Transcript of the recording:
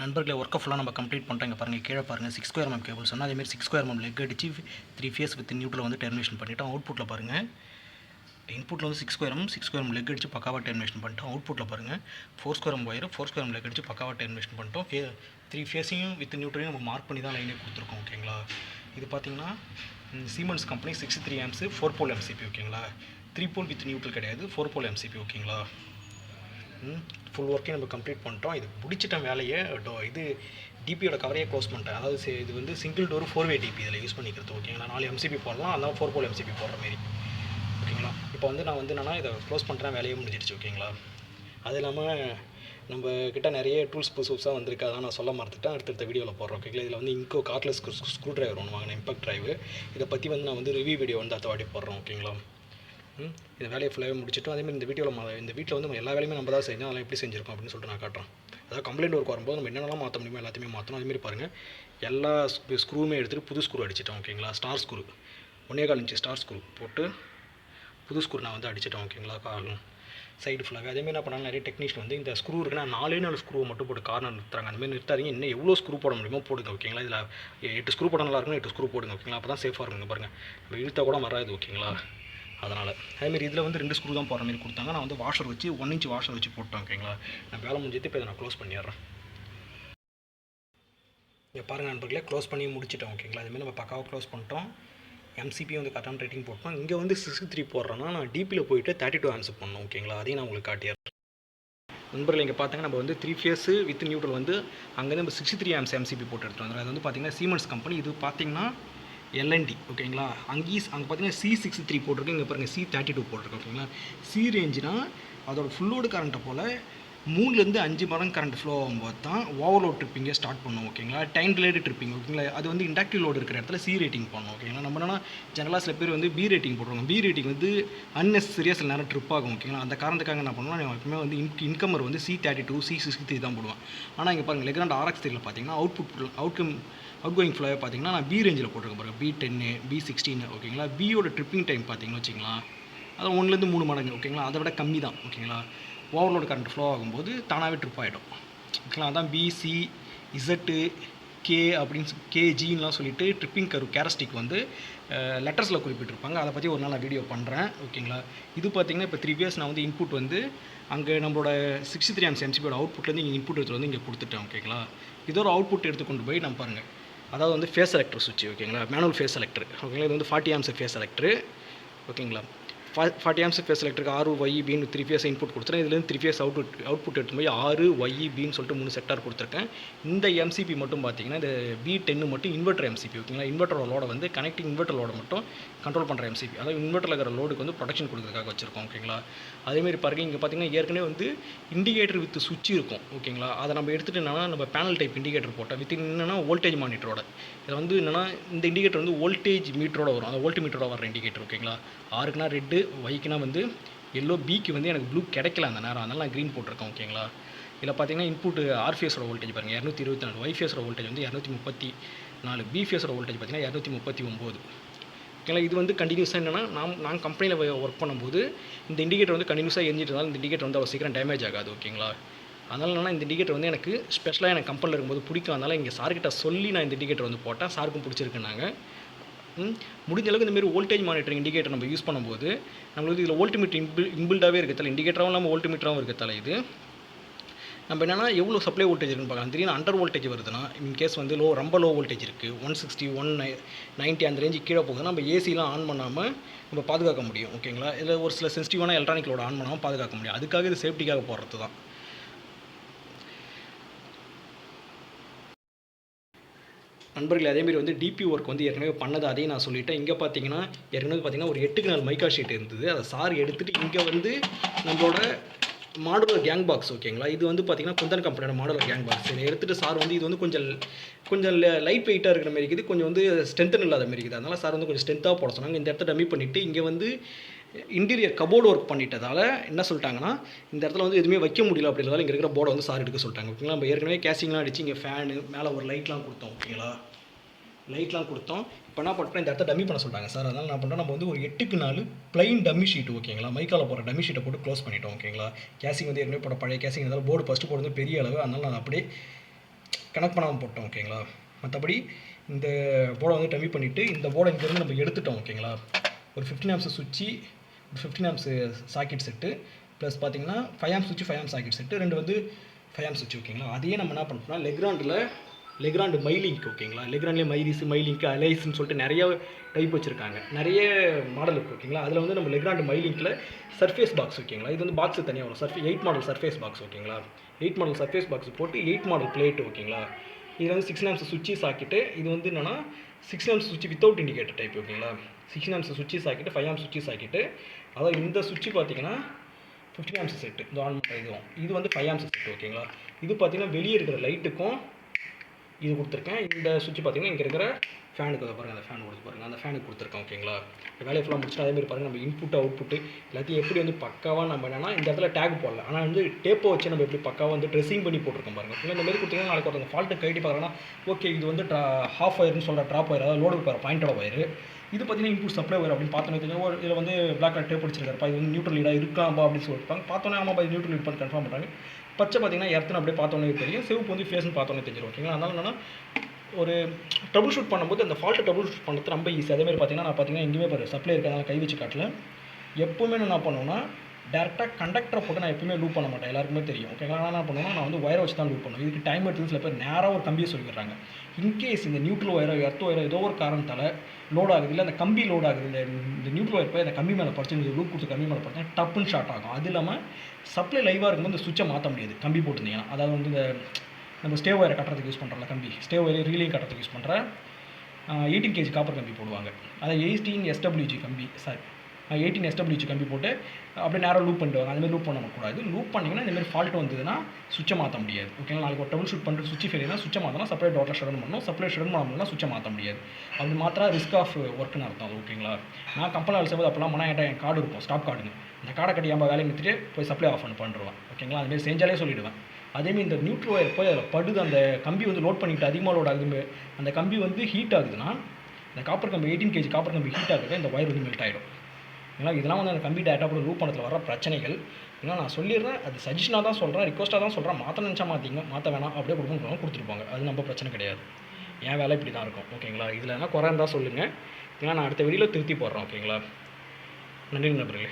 நண்பர்களே ஒர்க்கை ஃபுல்லாக நம்ம கம்ப்ளீட் பண்ணிட்டோம். இங்கே பாருங்கள் கீழே பாருங்கள் சிக்ஸ் ஸ்கொயர் மேம் கேபிள் சொன்னால் அதேமாதிரி சிக்ஸ் ஸ்கொயர் மேம் லெக் அடிச்சு த்ரீ ஃபேஸ் வித் நியூட்டில் வந்து டெர்மினேஷன் பண்ணிவிட்டோம் அவுட்புட்டில் பாருங்கள் இன்புட்டில் வந்து six square six square lug அடிச்சு பக்காவாக டெர்மினேஷன் பண்ணிட்டோம். அவுட்புட்டில் பாருங்கள் four square wire four square lug அடிச்சு பக்காவாக டெர்மினேஷன் பண்ணிட்டோம். ஃபே த்ரீ ஃபேஸையும் வித் நியூட்ரலையும் நம்ம மார்க் பண்ணி தான் லைனே கொடுத்துருக்கோம் ஓகேங்களா இது பார்த்தீங்கன்னா Siemens company six three amps four pole MCB ஓகேங்களா த்ரீ போல் வித் நியூட்ரல் கிடையாது ஃபோர் போல் எம்சிபி ஓகேங்களா ஃபுல் ஒர்க்கையும் நம்ம கம்ப்ளீட் பண்ணிட்டோம். இது பிடிச்சிட்ட வேலையை டோ இது டிபியோட கவரையே க்ளோஸ் பண்ணிட்டேன். அதாவது இது வந்து single door four way DB இதில் யூஸ் பண்ணிக்கிறது ஓகேங்களா நாலு எம்சிபி போடலாம் அதான் ஃபோர் போல் எம்சிபி போடுற மாதிரி. ஓகேங்களா இப்போ வந்து நான் வந்து என்னென்னா இதை க்ளோஸ் பண்ணுறேன் வேலையே முடிஞ்சிடுச்சு ஓகேங்களா அது இல்லாமல் நம்ம கிட்ட நிறைய டூல்ஸ் புதுசு புதுசாக வந்திருக்கு அதான் நான் சொல்ல மறந்துட்டேன். அடுத்தடுத்த வீடியோவில் போடுறோம் ஓகேங்களா இதில் வந்து இங்கோ கார்ட்லெஸ் ஸ்க்ரூ ட்ரைவர் ஒன்று வாங்கினேன் இம்பாக்ட் ட்ரைவ் இதை பற்றி வந்து நான் வந்து ரிவ்யூ வீடியோ வந்து அடுத்த வாட்டி போடுறோம் ஓகேங்களா இந்த வேலையை ஃபுல்லாகவே முடிச்சிட்டோம் அதேமாதிரி இந்த வீடியோவில் இந்த வீட்டில் வந்து நம்ம எல்லா வேலையுமே நம்ம தான் செய்யணும் அதெல்லாம் எப்படி செஞ்சிருக்கோம் அப்படின்னு சொல்லிட்டு நான் காட்டுறேன். அதாவது கம்ப்ளைண்ட் ஒர்க் வரும்போது நம்ம என்னென்னலாம் மாற்ற முடியுமோ எல்லாத்தையுமே மாற்றணும் அதேமாதிரி பாருங்கள் எல்லா ஸ்க்ரூவுமே எடுத்துகிட்டு புது ஸ்க்ரூ அடிச்சிட்டோம் ஓகேங்களா? ஸ்டார் ஸ்க்ரூ ஒன்னே கால் இன்ச்சு ஸ்டார் ஸ்க்ரூ போட்டு புது ஸ்க்ரூ நான் வந்து அடிச்சிட்டோம் ஓகேங்களா? காலும் சைடு ஃபுல்லாக அதேமாதிரி என்ன பண்ணாங்க நிறைய டெக்னீஷியன் வந்து இந்த ஸ்க்ரூ இருக்குன்னா நாலே நாலு ஸ்க்ரூவை மட்டும் போட்டு கார்னர் நிறுத்துறாங்க. அந்தமாதிரி நிறுத்தாதீங்க. இன்னும் எவ்வளோ ஸ்க்ரூ போட முடியுமோ போடுங்க ஓகேங்களா? இதில் எட்டு ஸ்க்ரூ போட நல்லா இருக்குன்னு எட்டு ஸ்க்ரூ போடுங்க ஓகேங்களா? அப்போ தான் சேஃபாக இருக்குங்க பாருங்கள் நம்ம இழுத்தா கூட வராது ஓகேங்களா? அதனால். அதேமாரி இதில் வந்து ரெண்டு ஸ்க்ரூ தான் போகிற மாதிரி கொடுத்தாங்க. நான் வந்து வாஷர் வச்சு ஒன் இன்ச் வாஷர் வச்சு போட்டேன் ஓகேங்களா நான் வேலை முடிஞ்சது இப்போ இதை நான் க்ளோஸ் பண்ணிடுறேன். இங்கே பாருங்கள் நண்பர்களே க்ளோஸ் பண்ணி முடிச்சிட்டோம் ஓகேங்களா அதுமாரி நம்ம பக்காவாக க்ளோஸ் பண்ணிட்டோம். எம்சிபி வந்து கரெக்டான ரேட்டிங் போட்டோம். இங்கே வந்து சிக்ஸ்டி த்ரீ போடுறேன்னா நான் டிபியில் போயிட்டு தேர்ட்டி டூ ஆன்சர் பண்ணோம் ஓகேங்களா அதையும் நான் உங்களுக்கு காட்டிடுறேன். நண்பர்கள் இங்கே பார்த்தாங்க நம்ம வந்து த்ரீ ஃபேஸு வித் நியூட்ரல் வந்து அங்கேருந்து நம்ம சிக்ஸ்டி த்ரீ ஆம்ஸ் எம்சிபி போட்டு எடுத்துகிட்டு வந்துடும் அது வந்து பார்த்தீங்கன்னா சீமெண்ட்ஸ் கம்பெனி இது பார்த்தீங்கன்னா எல்என்டி ஓகேங்களா அங்கேயும் அங்கே பார்த்தீங்கன்னா சி சிக்ஸ்டி த்ரீ போட்டிருக்கு இங்கே பாருங்கள் சி தேர்ட்டி டூ போட்டிருக்கு ஓகேங்களா சி ரேஞ்சுனா அதோட ஃபுல்லோடு கரண்ட்டை போல் மூணுலேருந்து அஞ்சு மரம் கரண்ட் ஃப்ளோ ஆகும்போது தான் ஓவர்லோட் ட்ரிப்பிங்கை ஸ்டார்ட் பண்ணும் ஓகேங்களா டைம் ரிலேட்டட் ட்ரிப்பிங் ஓகேங்களா அது வந்து இண்டக்டிவ் லோடு இருக்கிற இடத்துல சி ரேட்டிங் பண்ணணும் ஓகேங்களா நம்ம என்னன்னா ஜெனரலாக சில பேர் வந்து பி ரேட்டிங் போடுவாங்க பி ரேட்டிங் வந்து அன்னெசரியாக சில நேரம் ட்ரிப் ஆகும் ஓகேங்களா அந்த காரணத்துக்காக என்ன பண்ணுவோம் நான் எப்பவுமே வந்து இன் இன்கமர் வந்து C thirty two C sixty three தான் போடுவேன் ஆனால் இங்கே பாருங்கள் லெக்ராண்ட் ஆர்எக்ஸ் த்ரீல பார்த்தீங்கன்னா அவுட்புட் அவுட்கம் அவுட் கோயிங் ஃப்ளோவை பார்த்தீங்கன்னா நான் பி ரேஞ்சில் போட்டிருக்கேன் பாருங்க. பி டென்னு பி சிக்ஸ்டீன் ஓகேங்களா பியோட ட்ரிப்பிங் டைம் பார்த்தீங்கன்னு வச்சிங்களா அது ஒன்றுலேருந்து மூணு மடங்கு ஓகேங்களா அதை விட கம்மி தான் ஓகேங்களா ஓவர்லோட் கரண்ட் ஃப்ளோ ஆகும்போது தானாகவே ட்ரிப் ஆகிடும் ஓகேங்களா அதான் பிசி இசட்டு கே அப்படின்னு கேஜின்லாம் சொல்லிட்டு ட்ரிப்பிங் கரு கேரஸ்டிக் வந்து லெட்டர்ஸில் குறிப்பிட்டிருப்பாங்க. அதை பற்றி ஒரு நாள் நான் வீடியோ பண்ணுறேன் ஓகேங்களா இது பார்த்தீங்கன்னா இப்போ த்ரீ இயர்ஸ் நான் வந்து இன்புட் வந்து அங்கே நம்மளோட சிக்ஸ்டி த்ரீ ஆம்ஸ் எம்சிபியோட அவுட்புட்லேருந்து இங்கே இன்புட் எடுத்துகிட்டு வந்து இங்கே கொடுத்துட்டேன் ஓகேங்களா இதோட அவுட்புட் எடுத்து கொண்டு போய் நம்ம பாருங்கள் அதாவது வந்து ஃபேஸ் செலக்டர் சுவிட்ச் ஓகேங்களா மேனுவல் ஃபேஸ் செலக்டர் ஓகேங்களா இது வந்து ஃபார்ட்டி ஆம்ஸ் ஃபேஸ் செலக்டர் ஓகேங்களா ஃபார்ட்டி ஆம்ஸ் ஃபேஸ் எலக்ட்ரிக் ஆறு Y pin three phase input கொடுத்துருக்கேன் இதுலேருந்து த்ரீ ஃபேஸ் அவுட் அவுட்புட் எடுத்து போய் ஆறு ஒய் பின்னு சொல்லிட்டு மூணு செக்டார் கொடுத்துருக்கேன். இந்த எம்சிபி மட்டும் பார்த்தீங்கன்னா இந்த பி டென்னு மட்டும் இன்வெர்டர் எம்சிபி ஓகேங்களா இன்வெர்டரோட லோட வந்து கனெக்டிங் இன்வெர்டர் லோடை மட்டும் கண்ட்ரோல் பண்ணுற எம்சிபி அதாவது இன்வெர்டரில் இருக்கிற லோடுக்கு வந்து ப்ரொடக்ஷன் கொடுக்குறதுக்காக வச்சுருக்கோம் ஓகேங்களா அதேமாரி பாருங்க இங்கே பார்த்தீங்கன்னா ஏற்கனவே வந்து இண்டிகேட்டர் வித் சுவிட்ச் இருக்கும் ஓகேங்களா அதை நம்ம எடுத்துகிட்டு என்னன்னா நம்ம பேனல் டைப் இண்டிகேட்டர் போட்டால் வித் என்னன்னா வோல்டேஜ் மானிட்டரோட இதில் வந்து என்னென்னா இந்த இண்டிகேட்டர் வந்து வோல்டேஜ் மீட்டரோட வரும். அந்த வோல்ட் மீட்டரோட வர இண்டிகேட்டர் ஓகேங்களா ஆறுக்குனா ரெட்டு ஒய்க்குனா வந்து எல்லோ பிக்கு வந்து எனக்கு ப்ளூ கிடைக்கல அந்த நேரம். அதனால் நான் க்ரீன் போட்டிருக்கேன் ஓகேங்களா இதில் பார்த்தீங்கன்னா இன்புட் ஆர்ஃபேஸோட வோல்டேஜ் பாருங்கள் இரநூத்தி இருபத்தி நாலு ஒய்ஃபேஸோட வோல்டேஜ் வந்து இரநூத்தி முப்பத்தி நாலு. பிஃபேஸோட வோல்டேஜ் பார்த்தீங்கன்னா இரநூத்தி முப்பத்தி ஒம்பது. ஓகேங்களா இது வந்து கண்டினியூஸாக என்னென்னா நாம் நான் கம்பெனியில் ஒர்க் பண்ணும்போது இந்த இண்டிகேட்டர் வந்து கண்டினியூஸாக எரிஞ்சிட்டு இருந்தாலும் இந்த இண்டிகேட்டர் வந்து அவ்வளோ சீக்கிரம் டேமேஜ் ஆகாது ஓகேங்களா அதனால் என்னன்னா இந்த இண்டிகேட்டர் வந்து எனக்கு ஸ்பெஷலாக எனக்கு கம்பெனியில் இருக்கும்போது பிடிக்கும் அதனால் இங்கே சார்கிட்ட சொல்லி நான் இந்த இண்டிகேட்டர் வந்து போட்டேன். சாருக்கும் பிடிச்சிருக்குனாங்க முடிஞ்ச அளவுக்கு இந்தமாரி வோல்டேஜ் மானிட்டரிங் இண்டிகேட்டர் நம்ம யூஸ் பண்ணும்போது நம்மளுக்கு இதில் வோல்ட்மீட்டர் இன்பில் இன்பில்டாகவே தலை இண்டிகேட்டராகவும் இல்லாமல் வோல்ட்மீட்டராகவும் தலை இது. நம்ம என்னென்னா எவ்வளோ சப்ளை வோல்டேஜ் இருக்குன்னு பார்க்கலாம். திடீர்னு அண்டர் வோல்டேஜ் வருதுன்னா இன் கேஸ் வந்து லோ ரொம்ப லோ வோல்டேஜ் இருக்குது ஒன் சிக்ஸ்டி ஒன் நை நைன்ட்டி அந்த ரேஞ்சு கீழே போகுதுன்னா நம்ம ஏசிலாம் ஆன் பண்ணாமல் நம்ம பாதுகாக்க முடியும் ஓகேங்களா இதில் ஒரு சில சென்சிட்டிவான எலக்ட்ரானிக்லோட ஆன் பண்ணாமல் பாதுகாக்க முடியும். அதுக்காக இது சேஃப்டிக்காக போடுறது தான் நண்பர்கள் அதேமாரி வந்து டிபி ஒர்க் வந்து ஏற்கனவே பண்ணது அதையும் நான் சொல்லிட்டேன். இங்கே பார்த்தீங்கன்னா ஏற்கனவே பார்த்தீங்கன்னா ஒரு எட்டுக்கு நாள் மைக்கா ஷீட் இருந்தது. அதை சார் எடுத்துகிட்டு இங்கே வந்து நம்மளோட மாடுலர் கேங் பாக்ஸ் ஓகேங்களா இது வந்து பார்த்தீங்கன்னா குந்தன் கம்பெனியோட மாடுலர் கேங் பாக்ஸ் இதை எடுத்துகிட்டு சார் வந்து இது வந்து கொஞ்சம் கொஞ்சம் லைட் வெயிட்டாக இருக்கிற மாதிரி இருக்குது. கொஞ்சம் வந்து ஸ்ட்ரென்த்தன் இல்லாத மாதிரி இருக்குது. அதனால் சார் வந்து கொஞ்சம் ஸ்ட்ரென்த்தாக போட சொன்னாங்க. இந்த இடத்த டம்மி பண்ணிவிட்டு இங்கே வந்து இன்டீரியர் கபோர்டு ஒர்க் பண்ணிட்டதால் என்ன சொல்லிட்டாங்கன்னா இந்த இடத்துல வந்து எதுவுமே வைக்க முடியல அப்படின்றதால இங்கே இருக்கிற போர்டை வந்து சார் எடுக்க சொல்லிட்டாங்க. ஓகேங்களா? நம்ம ஏற்கனவே கேசிங்லாம் அடிச்சு இங்கே ஃபேனு மேலே ஒரு லைட்லாம் கொடுத்தோம். ஓகேங்களா? லைட்லாம் கொடுத்தோம். இப்போ என்ன பண்ணுறோம் இந்த இடத்த டம்மி பண்ண சொல்லிட்டாங்க சார். அதனால் நான் பண்ணுறோம் நம்ம வந்து ஒரு எட்டுக்கு நாலு ப்ளைன் டம்மி ஷீட் ஓகேங்களா? மைக்கால போகிற டம்மி ஷீட்டை போட்டு க்ளோஸ் பண்ணிட்டோம் ஓகேங்களா? கேசிங் வந்து ஏற்கனவே போட பழைய கேசிங் இருந்தாலும் போர்டு ஃபஸ்ட்டு போடுறது பெரிய அளவு. அதனால் நான் அப்படியே கனெக்ட் பண்ணாமல் போட்டோம் ஓகேங்களா? மற்றபடி இந்த போர்டை வந்து டம்மி பண்ணிவிட்டு இந்த போர்டை இங்கேருந்து நம்ம எடுத்துட்டோம் ஓகேங்களா? ஒரு ஃபிஃப்டின் ஆம்ஸை சுவிட்சு fifteen amps socket set plus பார்த்தீங்கன்னா ஃபைவ் ஆம் சுவிட்ச் ஃபைவ் ஆம் சாக்கெட் செட்டு ரெண்டு வந்து ஃபைவ் ஆம் சுவிட்ச் ஓகேங்களா அதையே நம்ம என்ன பண்ணோம்னா லெக்ராண்டில் லெக்ராண்டு மைலிங்க் ஓகேங்களா லெக்ராண்ட்லேயே மைரிஸ் மைலிங்க் அலைஸ்ன்னு சொல்லிட்டு நிறைய டைப் வச்சுருக்காங்க. நிறைய மாடல் இருக்குது ஓகேங்களா அதில் வந்து நம்ம லெக்ராண்டு மைலிங்கில் சர்ஃபேஸ் பாக்ஸ் ஓகேங்களா இது வந்து பாக்ஸ் தனியாக வரும். Surface eight model surface box ஓகேங்களா எயிட் மாடல் சர்ஃபேஸ் பாக்ஸ் போட்டு எயிட் மாடல் பிளேட் ஓகேங்களா இது வந்து சிக்ஸ் நேம்ஸ் சுவிட்சு சாக்கிட்டு இது வந்து என்னென்னா சிக்ஸ் நேம்ஸ் சுவிட்ச் வித்தவுட் இண்டிகேட்டர் டைப் ஓகேங்களா சிக்ஸ்டீன் ஆம்ஸ் சுவிட்சு ஆக்கிட்டு ஃபைவ் ஆம்ஸ் சுவிட்சு ஆக்கிட்டு அதாவது இந்த சுவிட்சு பார்த்தீங்கன்னா ஃபிஃப்டின் ஆம்ஸ் செட்டு இந்த ஆன் பண்ணுற இதுவும். இது வந்து ஃபைவ் ஆம்ஸ் செட் ஓகேங்களா இது பார்த்தீங்கன்னா வெளியே இருக்கிற லைட்டுக்கும் இது கொடுத்துருக்கேன். இந்த சுவிட்ச் பார்த்தீங்கன்னா இங்கே இருக்கிற ஃபேனுக்கு அதை பாருங்கள் அந்த ஃபேன் கொடுத்து பாருங்கள் அந்த ஃபேனுக்கு கொடுத்துருக்கேன் ஓகேங்களா இந்த வேலையை ஃபுல்லாக முடிச்சுட்டு அதே மாதிரி பாருங்கள் நம்ம இன்புட் அவுட்புட் எல்லாத்தையும் எப்படி வந்து பக்காவாக நம்ம என்னன்னா இந்த இடத்துல டேக் போடல. ஆனால் வந்து டேப்பை வச்சு நம்ம எப்படி பக்காவாக வந்து ட்ரெஸ்ஸிங் பண்ணி போட்டிருக்கோம் பாருங்கள் இந்த மாதிரி கொடுத்தீங்கன்னா நாளைக்கு ஒருத்தங்க ஃபால்ட்டு கைட்டி பார்க்குறேன்னா ஓகே இது வந்து ட்ரா ஹாஃப் ஒயர்னு சொல்கிற ட்ராப் ஒயர் அதாவது லோடு போகிற பாயிண்டோட ஒயர் இது பார்த்தீங்கன்னா இன்புட் சப்ளை வரும் அப்படின்னு பார்த்தோன்னே தெரியும் ஒரு இதில் வந்து பிளாக் கலர் டேப் அடிச்சிருக்காருப்பா இது வந்து நியூட்ரல் லீடாக இருக்காம்பா அப்படின்னு சொல்லியிருப்பாங்க பார்த்தோன்னே ஆமாப்பா இது நியூட்ரல் லீட் பண்ணி கன்ஃபார்ம் பண்ணுறாங்க பச்சை பார்த்தீங்கன்னா எர்த்துன்னு அப்படியே பார்த்தோன்னே தெரியும். சிவப்பு வந்து ஃபேஸ்னு பார்த்தோன்னே தெரிஞ்சிடும். ஓகேங்களா? அதனால என்னன்னா ஒரு ட்ரபுள் ஷூட் பண்ணும்போது அந்த ஃபால்ட்டை ட்ரபுள் ஷூட் பண்ணுறது ரொம்ப ஈஸி அதேமாதிரி பார்த்தீங்கன்னா நான் பார்த்தீங்கன்னா எங்கேயுமே பாரு சப்ளை இருக்கிறதால கை வச்சு காட்டல. எப்போவுமே நான் என்ன பண்ணுவேன்னா டேரெக்டாக கண்டக்டரை போட்டு நான் எப்பவுமே லூப் பண்ண மாட்டேன். எல்லாருக்குமே தெரியும். ஓகேங்களா நான் என்ன பண்ணுவேன்னா நான் வந்து ஒயரை வச்சு தான் லூப் பண்ணுவேன். இதுக்கு டைம் எடுத்து சில பேர் நேராக ஒரு கம்பியை சொல்லிடுறாங்க. இன்கேஸ் இந்த நியூட்ரல் ஒயரோ எர்த் ஒயரோ ஏதோ ஒரு காரணத்தால் லோட் ஆகுது இல்லை அந்த கம்பி லோட் ஆகுது இந்த இந்த நியூட்ரல் ஒயர் போய் அந்த கம்பி மேலே படிச்சு இந்த லூப் கொடுத்து கம்பி மேலே படிச்சா டப்புன்னு ஷார்ட் ஆகும். அது இல்லாமல் சப்ளை லைவாக இருக்கும்போது இந்த சுவிட்சை மாற்ற முடியாது. கம்பி போட்டிருந்தீங்கன்னா. அதாவது வந்து இந்த நம்ம ஸ்டே ஒயரை கட்டுறதுக்கு யூஸ் பண்ணுறல கம்பி. ஸ்டே ஒயரை ரீலிங் கட்டுறதுக்கு யூஸ் பண்ணுற எயிட்டீன் கேஜி காப்பர் கம்பி போடுவாங்க. அதை எயிட்டீன் எஸ்டபிள்யூஜி கம்பி. சாரி எயிட்டின் எஸ்டபிள்யூச்சு கம்பி போட்டு அப்படியே நேரம் லூப் பண்ணிட்டு அந்த மாதிரி லூப் பண்ணக்கூடாது லூப் பண்ணிங்கன்னா இந்த மாதிரி ஃபால்ட் வந்ததுன்னா சுவிட்சை மாற்ற முடியாது. ஓகேங்களா நாளைக்கு ஒரு டபுள் ஷூட் பண்ணுற சுவிட்ச் ஃபெயிலியர்னா சுவிட்சை மாற்றினா சப்ளை டோட்டல் ஷடன் பண்ணணும். சப்ளை ஷடன் பண்ண முடியல சுவிட்சை மாற்ற முடியாது. அப்படி மாத்திரா ரிஸ்க் ஆஃப் ஒர்க்குன்னு அர்த்தம். அது ஓகேங்களா நான் கம்பெனி வேலை செய்யும்போது அப்போலாம் மனா என் கார்டு இருக்கும். ஸ்டாப் கார்டுங்க அந்த கார்டை கட்டி நம்ம வேலையை நிறுத்திட்டு போய் சப்ளை ஆஃப் பண்ணி பண்ணுறேன் ஓகேங்களா அதுமாரி செஞ்சாலே சொல்லிவிடுவேன் அதேமாதிரி இந்த நியூட்ரல் ஒயர் போய் அதில் படுது. அந்த கம்பி வந்து லோட் பண்ணிட்டு அதிகமாக லோட் ஆகுது. அந்த கம்பி வந்து ஹீட் ஆகுதுன்னா இந்த காப்பர் கம்பி எயிட்டீன் கேஜி காப்பர் கம்பி ஹீட் ஆகுது இந்த ஒயர் வந்து மெல்ட் ஆகிடும் ஏன்னா இதெல்லாம் வந்து அந்த கம்பி டேட்டா போட லூப் பண்ணத்தில் வர பிரச்சனைகள். ஏன்னா நான் சொல்லிடுறேன் அது சஜஷனாக தான் சொல்கிறேன் ரிக்வஸ்ட்டாக தான் சொல்கிறேன் மாற்ற நினச்சா மாற்றிங்க மாற்ற வேணாம் அப்படியே கொடுக்கணும் கொடுத்துருப்பாங்க. அது நம்ம பிரச்சனை கிடையாது. என் வேலை இப்படி தான் இருக்கும் ஓகேங்களா இதில் என்ன குறை இருந்தால் சொல்லுங்கள் ஏன்னா நான் அடுத்த வெளியில் திருத்தி போடுறேன். ஓகேங்களா நன்றி நண்பர்களே.